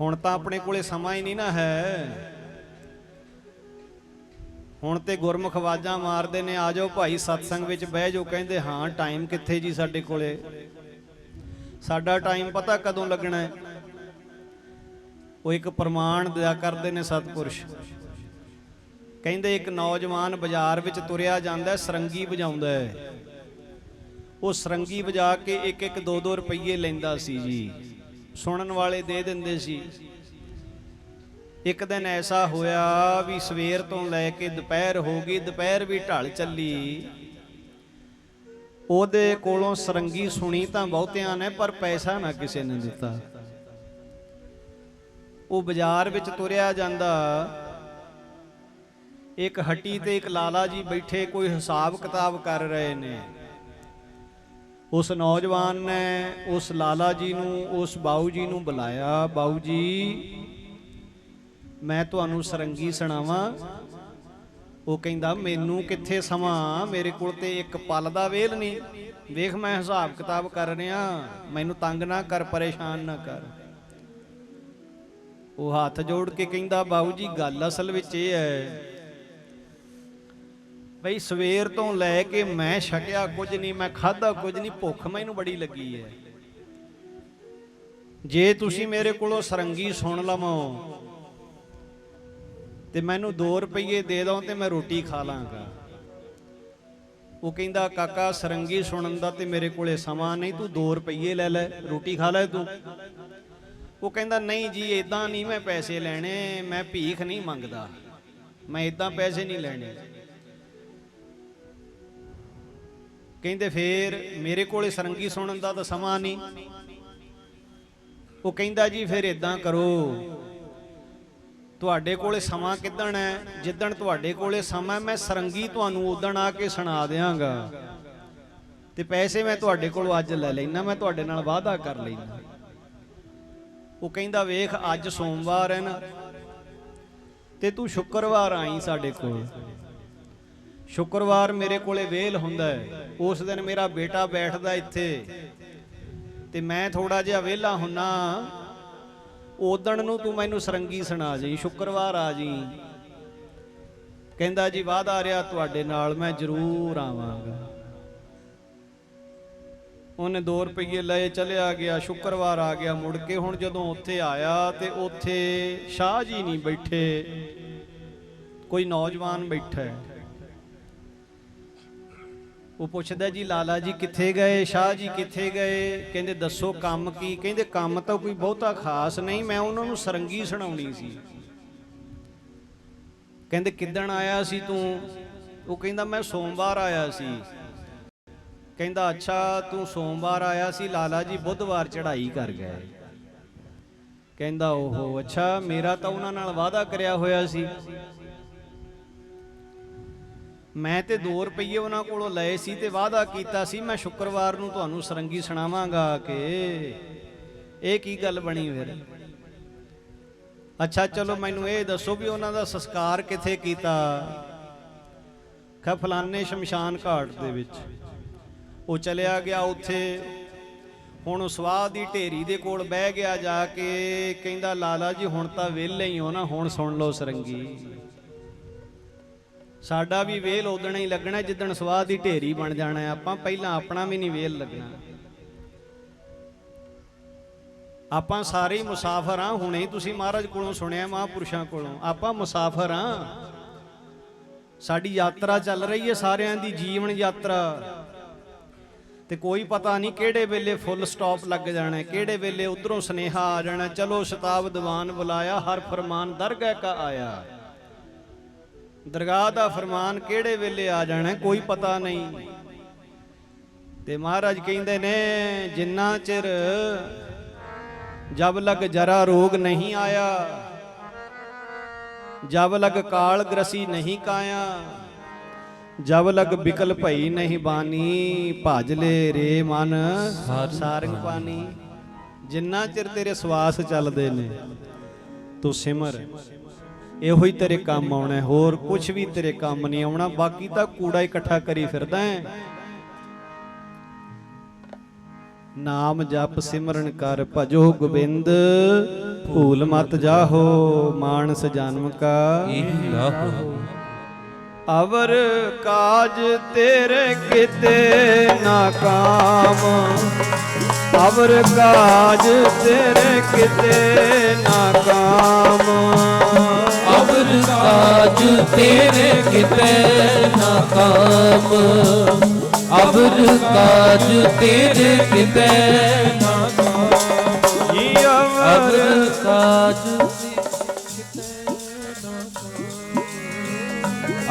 ਹੁਣ ਤਾਂ ਆਪਣੇ ਕੋਲੇ ਸਮਾਂ ਹੀ ਨਹੀਂ ਨਾ ਹੈ। ਹੁਣ ਤੇ ਗੁਰਮੁਖ ਆਵਾਜ਼ਾਂ ਮਾਰਦੇ ਨੇ ਆ ਜਾਓ ਭਾਈ ਸਤਸੰਗ ਵਿੱਚ ਬਹਿ ਜਾਓ ਕਹਿੰਦੇ ਹਾਂ ਟਾਈਮ ਕਿੱਥੇ ਜੀ ਸਾਡੇ ਕੋਲੇ? ਸਾਡਾ ਟਾਈਮ ਪਤਾ ਕਦੋਂ ਲੱਗਣਾ ਹੈ? ਉਹ ਇੱਕ ਪ੍ਰਮਾਣ ਦਿਆ ਕਰਦੇ ਨੇ ਸਤਪੁਰਸ਼। ਕਹਿੰਦੇ ਇੱਕ ਨੌਜਵਾਨ ਬਾਜ਼ਾਰ ਵਿੱਚ ਤੁਰਿਆ ਜਾਂਦਾ ਹੈ, ਸਰੰਗੀ ਵਜਾਉਂਦਾ ਹੈ। ਉਹ ਸਰੰਗੀ ਵਜਾ ਕੇ ਇੱਕ ਇੱਕ 2-2 ਰੁਪਏ ਲੈਂਦਾ ਸੀ ਜੀ। ਸੁਣਨ ਵਾਲੇ ਦੇ ਦਿੰਦੇ ਸੀ। ਇੱਕ ਦਿਨ ਐਸਾ ਹੋਇਆ ਵੀ ਸਵੇਰ ਤੋਂ ਲੈ ਕੇ ਦੁਪਹਿਰ ਹੋ ਗਈ, ਦੁਪਹਿਰ ਵੀ ਢਲ ਚੱਲੀ। ਉਹਦੇ ਕੋਲੋਂ ਸਰੰਗੀ ਸੁਣੀ ਤਾਂ ਬਹੁਤਿਆਂ ਨੇ, ਪਰ ਪੈਸਾ ਨਾ ਕਿਸੇ ਨੇ ਦਿੱਤਾ। ਉਹ ਬਾਜ਼ਾਰ ਵਿੱਚ ਤੁਰਿਆ ਜਾਂਦਾ। ਇੱਕ ਹੱਟੀ ਤੇ ਇੱਕ ਲਾਲਾ ਜੀ ਬੈਠੇ, ਕੋਈ ਹਿਸਾਬ ਕਿਤਾਬ ਕਰ ਰਹੇ ਨੇ। ਉਸ ਨੌਜਵਾਨ ਨੇ ਉਸ ਲਾਲਾ ਜੀ ਨੂੰ, ਉਸ ਬਾਊ ਜੀ ਨੂੰ ਬੁਲਾਇਆ, ਬਾਊ ਜੀ, ਮੈਂ ਤੁਹਾਨੂੰ ਸਰੰਗੀ ਸੁਣਾਵਾਂ। ਉਹ ਕਹਿੰਦਾ, ਮੈਨੂੰ ਕਿੱਥੇ ਸਮਾਂ? ਮੇਰੇ ਕੋਲ ਤੇ ਇੱਕ ਪਲ ਦਾ ਵੇਲ ਨਹੀਂ। ਵੇਖ, ਮੈਂ ਹਿਸਾਬ ਕਿਤਾਬ ਕਰ ਰਿਹਾ। ਮੈਨੂੰ ਤੰਗ ਨਾ ਕਰ, ਪਰੇਸ਼ਾਨ ਨਾ ਕਰ। ਉਹ ਹੱਥ ਜੋੜ ਕੇ ਕਹਿੰਦਾ, ਬਾਊ ਜੀ, ਗੱਲ ਅਸਲ ਵਿੱਚ ਇਹ ਹੈ ਬਈ ਸਵੇਰ ਤੋਂ ਲੈ ਕੇ ਮੈਂ ਛਕਿਆ ਕੁਝ ਨਹੀਂ, ਮੈਂ ਖਾਦਾ ਕੁਝ ਨਹੀਂ, ਭੁੱਖ ਮੈਨੂੰ ਬੜੀ ਲੱਗੀ ਹੈ ਜੇ ਤੁਸੀਂ ਮੇਰੇ ਕੋਲੋਂ ਸਰੰਗੀ ਸੁਣ ਲਵੋ ਤੇ ਮੈਨੂੰ 2 ਰੁਪਏ ਦੇ ਦੋ ਤੇ ਮੈਂ ਰੋਟੀ ਖਾ ਲਾਂਗਾ। ਉਹ ਕਹਿੰਦਾ, ਕਾਕਾ, ਸਰੰਗੀ ਸੁਣਨ ਦਾ ਤੇ ਮੇਰੇ ਕੋਲੇ ਸਮਾਂ ਨਹੀਂ, ਤੂੰ 2 ਰੁਪਏ ਲੈ ਲੈ, ਰੋਟੀ ਖਾ ਲੈ ਤੂੰ। ਉਹ ਕਹਿੰਦਾ, ਨਹੀਂ ਜੀ ਇਦਾਂ ਨਹੀਂ ਮੈਂ ਪੈਸੇ ਲੈਣੇ, ਮੈਂ ਭੀਖ ਨਹੀਂ ਮੰਗਦਾ। ਮੈਂ ਇਦਾਂ ਪੈਸੇ ਨਹੀਂ ਲੈਣੇ। ਕਹਿੰਦੇ ਫੇਰ ਮੇਰੇ ਕੋਲੇ ਸਰੰਗੀ ਸੁਣਨ ਦਾ ਤਾਂ ਸਮਾਂ ਨਹੀਂ। ਉਹ ਕਹਿੰਦਾ ਜੀ ਫਿਰ ਇਦਾਂ ਕਰੋ। ਤੁਹਾਡੇ ਕੋਲੇ ਸਮਾਂ ਕਿੱਦਣ ਹੈ? ਜਿੱਦਣ ਤੁਹਾਡੇ ਕੋਲੇ ਸਮਾਂ ਮੈਂ ਸਰੰਗੀ ਤੁਹਾਨੂੰ ਉਦਣ ਆ ਕੇ ਸੁਣਾ ਦਿਆਂਗਾ। ਤੇ ਪੈਸੇ ਮੈਂ ਤੁਹਾਡੇ ਕੋਲੋਂ ਅੱਜ ਲੈ ਲੈਣਾ ਮੈਂ ਤੁਹਾਡੇ ਨਾਲ ਵਾਅਦਾ ਕਰ ਲੈਣਾ ਉਹ ਕਹਿੰਦਾ ਵੇਖ, ਅੱਜ ਸੋਮਵਾਰ ਹੈ ਨਾ। ਤੇ ਤੂੰ ਸ਼ੁੱਕਰਵਾਰ ਆਈ ਸਾਡੇ ਕੋਲ। ਸ਼ੁੱਕਰਵਾਰ ਮੇਰੇ ਕੋਲੇ ਵੇਲ ਹੁੰਦਾ ਹੈ। ਉਸ ਦਿਨ ਮੇਰਾ ਬੇਟਾ ਬੈਠਦਾ ਇੱਥੇ ਤੇ ਮੈਂ ਥੋੜਾ ਜਿਹਾ ਵਿਹਲਾ ਹੁੰਨਾ ਉਦਣ ਨੂੰ ਤੂੰ ਮੈਨੂੰ ਸਰੰਗੀ ਸੁਣਾ ਜੀ, ਸ਼ੁੱਕਰਵਾਰ ਆ ਜੀ। ਕਹਿੰਦਾ ਜੀ ਵਾਦਾ ਰਿਹਾ ਤੁਹਾਡੇ ਨਾਲ, ਮੈਂ ਜ਼ਰੂਰ ਆਵਾਂਗਾ। ਉਹਨੇ 2 ਰੁਪਏ ਲਏ, ਚਲਿਆ ਗਿਆ, ਸ਼ੁੱਕਰਵਾਰ ਆ ਗਿਆ। ਮੁੜ ਕੇ ਹੁਣ ਜਦੋਂ ਉੱਥੇ ਆਇਆ ਤੇ ਉੱਥੇ ਸ਼ਾਹ ਜੀ ਨਹੀਂ ਬੈਠੇ, ਕੋਈ ਨੌਜਵਾਨ ਬੈਠਾ ਹੈ। ਉਹ ਪੁੱਛਦਾ ਜੀ, ਲਾਲਾ ਜੀ ਕਿੱਥੇ ਗਏ, ਸ਼ਾਹ ਜੀ ਕਿੱਥੇ ਗਏ? ਕਹਿੰਦੇ, ਦੱਸੋ ਕੰਮ ਕੀ? ਕਹਿੰਦੇ, ਕੰਮ ਤਾਂ ਕੋਈ ਬਹੁਤਾ ਖਾਸ ਨਹੀਂ, ਮੈਂ ਉਹਨਾਂ ਨੂੰ ਸਰੰਗੀ ਸੁਣਾਉਣੀ ਸੀ। ਕਹਿੰਦੇ, ਕਿੱਦਣ ਆਇਆ ਸੀ ਤੂੰ? ਉਹ ਕਹਿੰਦਾ, ਮੈਂ ਸੋਮਵਾਰ ਆਇਆ ਸੀ। ਕਹਿੰਦਾ, ਅੱਛਾ, ਤੂੰ ਸੋਮਵਾਰ ਆਇਆ ਸੀ, ਲਾਲਾ ਜੀ ਬੁੱਧਵਾਰ ਚੜ੍ਹਾਈ ਕਰ ਗਏ। ਕਹਿੰਦਾ, ਓਹੋ, ਅੱਛਾ, ਮੇਰਾ ਤਾਂ ਉਹਨਾਂ ਨਾਲ ਵਾਅਦਾ ਕਰਿਆ ਹੋਇਆ ਸੀ। ਮੈਂ ਤੇ 2 ਰੁਪਏ ਉਹਨਾਂ ਕੋਲੋਂ ਲਏ ਸੀ ਤੇ ਵਾਅਦਾ ਕੀਤਾ ਸੀ, ਮੈਂ ਸ਼ੁੱਕਰਵਾਰ ਨੂੰ ਤੁਹਾਨੂੰ ਸਰੰਗੀ ਸੁਣਾਵਾਂਗਾ ਕਿ। ਇਹ ਕੀ ਗੱਲ ਬਣੀ ਫਿਰ? ਅੱਛਾ, ਚਲੋ ਮੈਨੂੰ ਇਹ ਦੱਸੋ ਵੀ ਉਹਨਾਂ ਦਾ ਸੰਸਕਾਰ ਕਿੱਥੇ ਕੀਤਾ? ਖਾ ਫਲਾਨੇ ਸ਼ਮਸ਼ਾਨ ਘਾਟ ਦੇ ਵਿੱਚ। ਉਹ ਚਲਿਆ ਗਿਆ ਉੱਥੇ। ਹੁਣ ਸਵਾਹ ਦੀ ਢੇਰੀ ਦੇ ਕੋਲ ਬਹਿ ਗਿਆ ਜਾ ਕੇ, ਕਹਿੰਦਾ, ਲਾਲਾ ਜੀ, ਹੁਣ ਤਾਂ ਵਿਹਲੇ ਹੀ ਹੋ ਨਾ, ਹੁਣ ਸੁਣ ਲਓ ਸਰੰਗੀ। ਸਾਡਾ ਵੀ ਵੇਲ ਉਦਣ ਹੀ ਲੱਗਣਾ, ਜਿੱਦਣ ਸਵਾਹ ਦੀ ਢੇਰੀ ਬਣ ਜਾਣਾ ਹੈ। ਆਪਾਂ ਪਹਿਲਾਂ ਆਪਣਾ ਵੀ ਨਹੀਂ ਵੇਲ ਲੱਗਣਾ। ਆਪਾਂ ਸਾਰੇ ਹੀ ਮੁਸਾਫਰ ਆ ਹੁਣੇ ਹੀ ਤੁਸੀਂ ਮਹਾਰਾਜ ਕੋਲੋਂ ਸੁਣਿਆ ਮਹਾਂਪੁਰਸ਼ਾਂ ਕੋਲੋਂ। ਆਪਾਂ ਮੁਸਾਫਰ ਆ ਸਾਡੀ ਯਾਤਰਾ ਚੱਲ ਰਹੀ ਹੈ, ਸਾਰਿਆਂ ਦੀ ਜੀਵਨ ਯਾਤਰਾ। ਤੇ ਕੋਈ ਪਤਾ ਨਹੀਂ ਕਿਹੜੇ ਵੇਲੇ ਫੁੱਲ ਸਟਾਪ ਲੱਗ ਜਾਣਾ ਕਿਹੜੇ ਵੇਲੇ ਉਧਰੋਂ ਸਨੇਹਾ ਆ ਜਾਣਾ ਚਲੋ ਸ਼ਤਾਬ ਦੀਵਾਨ ਬੁਲਾਇਆ, ਹਰ ਫਰਮਾਨ ਦਰਗਹਿ ਕਾ ਆਇਆ। ਦਰਗਾਹ ਦਾ ਫਰਮਾਨ ਕਿਹੜੇ ਵੇਲੇ ਆ ਜਾਣਾ ਕੋਈ ਪਤਾ ਨਹੀਂ। ਤੇ ਮਹਾਰਾਜ ਕਹਿੰਦੇ ਨੇ, ਜਿੰਨਾ ਚਿਰ ਜਬ ਲਗ ਜਰਾ ਰੋਗ ਨਹੀਂ ਆਇਆ, ਜਬ ਲਗ ਕਾਲ ਗ੍ਰਸੀ ਨਹੀਂ ਕਾਇਆ, ਜਬ ਲਗ ਬਿਕਲ ਭਈ ਨਹੀਂ ਬਾਨੀ ਭਜ ਲੈ ਰੇ ਮਨ ਸਾਰੰਗ ਪਾਨੀ ਜਿੰਨਾ ਚਿਰ ਤੇਰੇ ਸਵਾਸ ਚੱਲਦੇ ਨੇ, ਤੂੰ ਸਿਮਰ। ਇਹੋ ਹੀ ਤੇਰੇ ਕੰਮ ਆਉਣਾ ਹੋਰ ਕੁਝ ਵੀ ਤੇਰੇ ਕੰਮ ਨਹੀਂ ਆਉਣਾ, ਬਾਕੀ ਤਾਂ ਕੂੜਾ ਇਕੱਠਾ ਕਰੀ ਫਿਰਦਾ ਹੈ। ਨਾਮ ਜਪ ਸਿਮਰਨ ਕਰ ਭਜੋ ਗੋਬਿੰਦ, ਭੂਲ ਮਤ ਜਾਹੋ, ਮਾਨਸ ਜਨਮ ਕਾ। ਲਾਹੋ ਅਵਰ ਕਾਜ ਤੇਰੇ ਕਿਤੇ ਨਾ ਕਾਮ, ਅਵਰ ਕਾਜ ਤੇਰੇ ਕਿਤੇ ਕਾਜ ਕਿਤੇ ਨਾ ਕਾਮ। ਅਵਰ ਕਾਜ ਤੇਰੇ ਕਿਤੇ ਨਾ ਕਾਮ। ਜੀ ਅਬਰ ਕਾਜ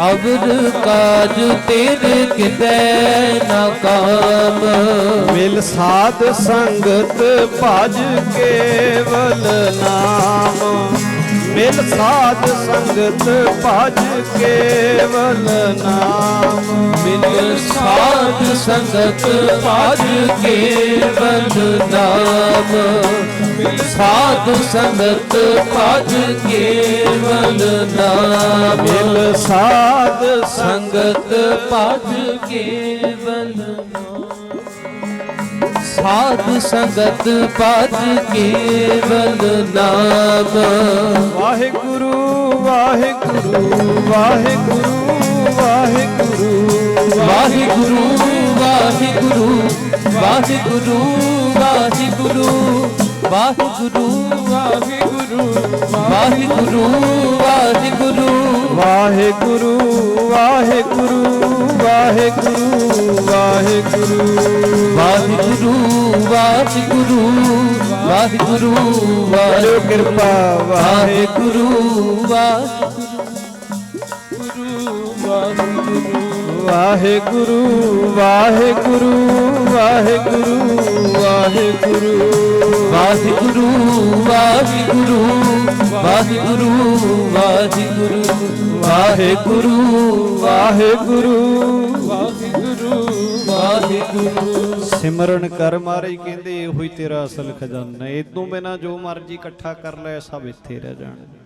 ਅਵਰ ਕਾਜ ਤੇਰੇ ਕਿਤੇ ਨਾ ਕਾਮ। ਮਿਲ ਸਾਧ ਸੰਗਤ ਭਜ ਕੇਵਲ ਨਾਮ। ਮਿਲ ਸਾਧ ਸੰਗਤ ਭਜ ਕੇਵਲ ਨਾਮ। ਮਿਲ ਸਾਧ ਸੰਗਤ ਪਾਜ ਕੇਵਲ ਨਾਮ। ਮਿਲ ਸਾਧ ਸੰਗਤ ਪਾਜ ਕੇਵਲ ਨਾਮ। ਮਿਲ ਸਾਧ ਸੰਗਤ ਪਾਜ ਕੇਵਲ ਨਾਮ। ਸਾਧ ਸੰਗਤ ਪਾਜ ਕੇਵਲ ਨਾਮ ਵਾਹਿਗੁਰੂ ਵਾਹਿਗੁਰੂ ਵਾਹਿਗੁਰੂ ਵਾਹਿਗੁਰੂ ਵਾਹਿਗੁਰੂ ਵਾਹਿਗੁਰੂ ਵਾਹਿਗੁਰੂ ਵਾਹਿਗੁਰੂ ਵਾਹਿਗੁਰੂ ਵਾਹਿਗੁਰੂ ਵਾਹਿਗੁਰੂ ਵਾਹਿਗੁਰੂ ਵਾਹਿਗੁਰੂ ਵਾਹਿਗੁਰੂ ਵਾਹਿਗੁਰੂ ਵਾਹਿਗੁਰੂ ਵਾਹਿਗੁਰੂ ਕਿਰਪਾ ਵਾਹਿਗੁਰੂ ਵਾਹਿਗੁਰੂ ਵਾਹਿਗੁਰੂ ਵਾਹਿਗੁਰੂ ਵਾਹਿਗੁਰੂ ਵਾਹਿਗੁਰੂ ਵਾਹਿਗੁਰੂ ਵਾਹਿਗੁਰੂ ਵਾਹਿਗੁਰੂ ਵਾਹਿਗੁਰੂ ਵਾਹਿਗੁਰੂ ਵਾਹਿਗੁਰੂ। ਸਿਮਰਨ ਕਰ ਮਾਰੇ, ਕਹਿੰਦੇ ਇਹੋ ਹੀ ਤੇਰਾ ਅਸਲ ਖਜ਼ਾਨਾ। ਇਦੋਂ ਬਿਨਾ ਜੋ ਮਰਜ਼ੀ ਇਕੱਠਾ ਕਰ ਲੈ, ਸਭ ਇੱਥੇ ਰਹਿ ਜਾਣਾ।